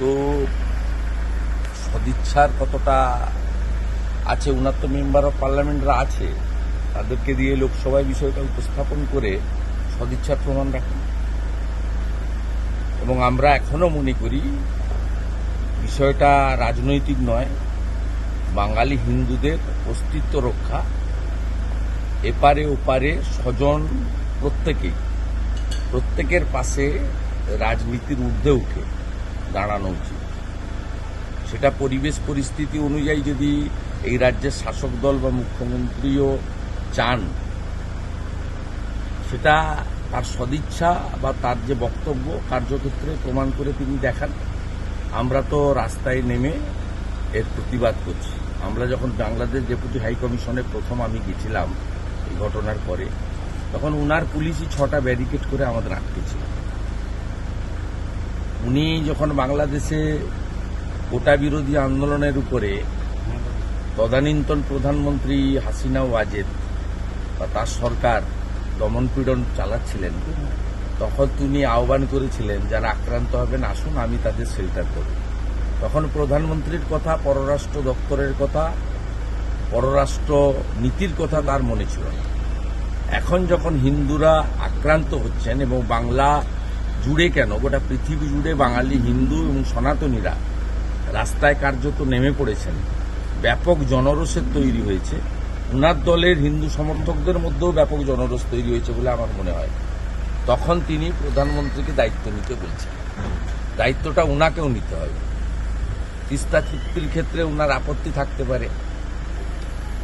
তো সদিচ্ছার কতটা আছে, উনার তো মেম্বার অফ পার্লামেন্টরা আছে, তাদেরকে দিয়ে লোকসভায় বিষয়টা উপস্থাপন করে সদিচ্ছার প্রমাণ রাখেন এবং আমরা এখনও মনে করি, বিষয়টা রাজনৈতিক নয়, বাঙালি হিন্দুদের অস্তিত্ব রক্ষা, এপারে ওপারে স্বজন প্রত্যেকেই, প্রত্যেকের পাশে রাজনীতির ঊর্ধ্বে উঠে। দাঁড়ানো উচিত। সেটা পরিবেশ পরিস্থিতি অনুযায়ী যদি এই রাজ্যের শাসক দল বা মুখ্যমন্ত্রীও চান, সেটা তার সদিচ্ছা বা তার যে বক্তব্য, কার্যক্ষেত্রে প্রমাণ করে তিনি দেখান। আমরা তো রাস্তায় নেমে এর প্রতিবাদ করছি। আমরা যখন বাংলাদেশ ডেপুটি হাই কমিশনে প্রথম আমি গেছিলাম এই ঘটনার পরে, তখন উনার পুলিশই ছটা ব্যারিকেড করে আমাদের আটকে ছিল। উনি যখন বাংলাদেশে কোটা বিরোধী আন্দোলনের উপরে তদানীন্তন প্রধানমন্ত্রী হাসিনা ওয়াজেদ বা তার সরকার দমনপীড়ন চালাচ্ছিলেন, তখন তিনি আহ্বান করেছিলেন, যারা আক্রান্ত হবেন, আসুন, আমি তাদের শেল্টার করব। তখন প্রধানমন্ত্রীর কথা, পররাষ্ট্র দপ্তরের কথা, পররাষ্ট্র নীতির কথা তার মনে ছিল না। এখন যখন হিন্দুরা আক্রান্ত হচ্ছেন এবং বাংলা জুড়ে কেন? গোটা পৃথিবী জুড়ে বাঙালি, হিন্দু এবং সনাতনীরা রাস্তায় কার্যত নেমে পড়েছেন। ব্যাপক জনরোষের তৈরি হয়েছে। উনার দলের হিন্দু সমর্থকদের মধ্যেও ব্যাপক জনরোষ তৈরি হয়েছে বলে আমার মনে হয়। তখন তিনি প্রধানমন্ত্রীকে দায়িত্ব নিতে বলছেন। দায়িত্বটা উনাকেও নিতে হবে। তিস্তা চুক্তির ক্ষেত্রে উনার আপত্তি থাকতে পারে।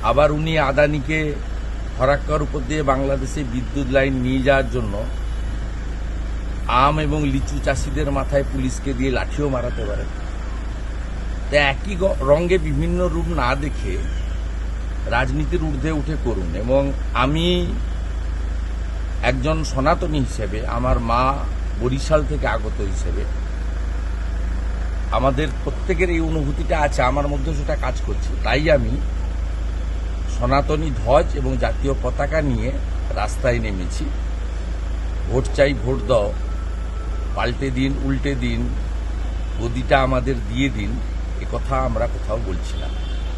আবার উনি আদানিকে ফরাক্কার উপর দিয়ে বাংলাদেশে বিদ্যুৎ লাইন নিয়ে যাওয়ার জন্য আম এবং লিচু চাষিদের মাথায় পুলিশকে দিয়ে লাঠিও মারাতে পারে। তা একই গ- রঙে বিভিন্ন রূপ না দেখে রাজনীতির ঊর্ধ্বে উঠে করুন এবং আমি একজন সনাতনী হিসেবে, আমার মা বরিশাল থেকে আগত হিসেবে, আমাদের প্রত্যেকের এই অনুভূতিটা আছে, আমার মধ্যে সেটা কাজ করছে। তাই আমি সনাতনী ধ্বজ এবং জাতীয় পতাকা নিয়ে রাস্তায় নেমেছি। ভোট চাই, ভোট দাও। পাল্টে দিন, উল্টে দিন, গদিটা আমাদের দিয়ে দিন, এ কথা আমরা কোথাও বলছি না।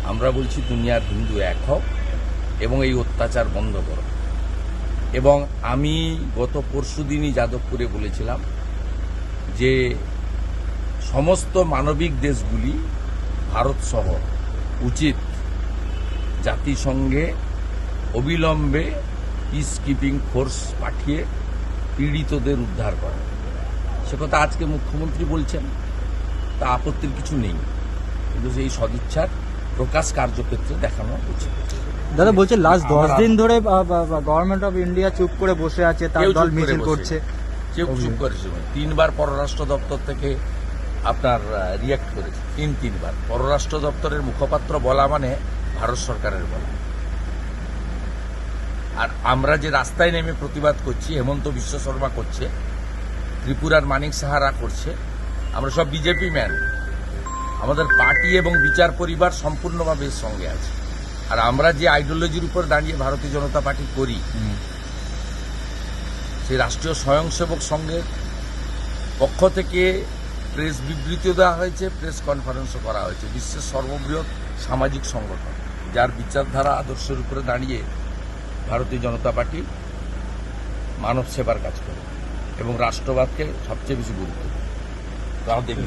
আমরা বলছি দুনিয়ার হিন্দু এক হোক এবং এই অত্যাচার বন্ধ করো। এবং আমি গত পরশু দিনই যাদবপুরে বলেছিলাম যে সমস্ত মানবিক দেশগুলি, ভারত সহ উচিত জাতিসংঘে অবিলম্বে পিস কিপিং ফোর্স পাঠিয়ে পীড়িতদের উদ্ধার করা। সে কথা আজকে মুখ্যমন্ত্রী বলছেন। তা আপত্তির কিছু নেই। কিন্তু সেই সদিচ্ছার প্রকাশ কার্যক্ষেত্রে দেখানো উচিত দাদা বলছে লাস্ট দশ দিন ধরে গভর্নমেন্ট অফ ইন্ডিয়া চুপ করে বসে আছে তার দল মিছিল করছে। কেউ চুপ করেছে তিনবার পররাষ্ট্র দপ্তর থেকে আপনার রিয়াক্ট করেছে। তিন তিনবার। পররাষ্ট্র দপ্তরের মুখপাত্র বলা মানে ভারত সরকারের বলা। আর আমরা যে রাস্তায় নেমে প্রতিবাদ করছি হেমন্ত বিশ্ব শর্মা করছে ত্রিপুরার মানিক সাহারা করছে। আমরা সব বিজেপি ম্যান। আমাদের পার্টি এবং বিচার পরিবার সম্পূর্ণভাবে এর সঙ্গে আছে। আর আমরা যে আইডিওলজির উপর দাঁড়িয়ে ভারতীয় জনতা পার্টি করি সেই রাষ্ট্রীয় স্বয়ংসেবক সংঘের পক্ষ থেকে প্রেস বিবৃতিও দেওয়া হয়েছে প্রেস কনফারেন্সও করা হয়েছে। বিশ্বের সর্ববৃহৎ সামাজিক সংগঠন যার বিচারধারা আদর্শের উপরে দাঁড়িয়ে ভারতীয় জনতা পার্টি মানব সেবার কাজ করে। এবং রাষ্ট্রবাদকে সবচেয়ে বেশি গুরুত্ব তাও দেখে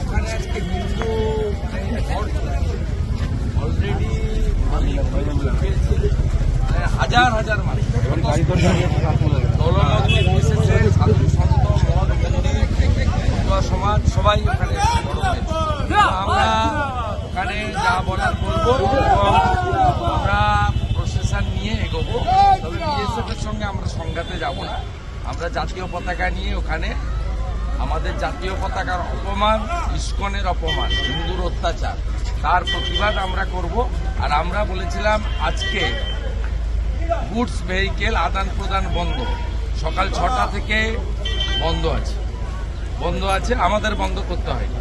ওখানে আজকে হিন্দু অলরেডি হাজার হাজার মানুষ দলমগ্ন এসেছে সাধু সন্ত মঠ মন্দির পটুয়া সমাজ সবাই ওখানে বড় হয়েছে। তো আমরা ওখানে যা বলার বলব এবং আমরা প্রসেশন নিয়ে এগোবো তবে বিএসএফ এর সঙ্গে আমরা সংঘাতে যাব না আমরা জাতীয় পতাকা নিয়ে ওখানে আমাদের জাতীয় পতাকার অপমান, ইস্কনের অপমান, হিন্দুর অত্যাচার। তার প্রতিবাদ আমরা করব। আর আমরা বলেছিলাম আজকে গুডস ভেহিকেল আদান প্রদান বন্ধ। সকাল ছটা থেকে বন্ধ আছে। বন্ধ আছে, আমাদের বন্ধ করতে হয়নি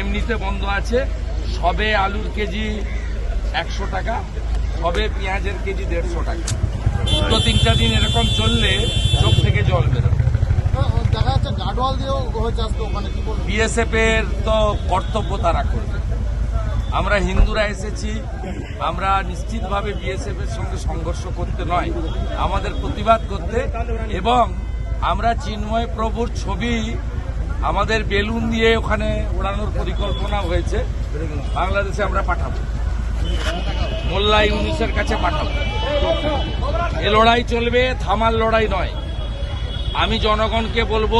এমনিতে বন্ধ আছে। সবে আলুর কেজি একশো টাকা, সবে পেঁয়াজের কেজি দেড়শো টাকা। দুটো তিনটা দিন এরকম চললে চোখ থেকে জল বেরোবে দেখা যাচ্ছে গাডওয়াল দিয়েও হয়েছে আজকে ওখানে কি বলব বিএসএফ এর তো কর্তব্য তারা করবে। আমরা হিন্দুরা এসেছি, আমরা নিশ্চিতভাবে বিএসএফ এর সঙ্গে সংঘর্ষ করতে নয়, আমাদের প্রতিবাদ করতে, এবং আমরা চিন্ময় প্রভুর ছবি আমাদের বেলুন দিয়ে ওখানে ওড়ানোর পরিকল্পনা হয়েছে, বাংলাদেশে আমরা পাঠাবো। মোল্লা ইউনিসের কাছে পাঠাবো। এ লড়াই চলবে, থামার লড়াই নয়। আমি জনগণকে বলব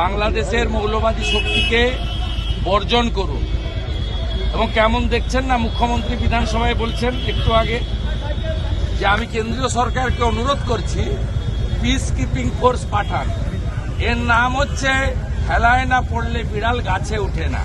বাংলাদেশের মৌলবাদী শক্তিকে বর্জন করুন। এবং কেমন দেখছেন না মুখ্যমন্ত্রী বিধানসভায় বলছেন একটু আগে যে আমি কেন্দ্রীয় সরকারকে অনুরোধ করছি পিস কিপিং ফোর্স পাঠান। এর নাম হচ্ছে খেলায় না পড়লে বিড়াল গাছে ওঠে না।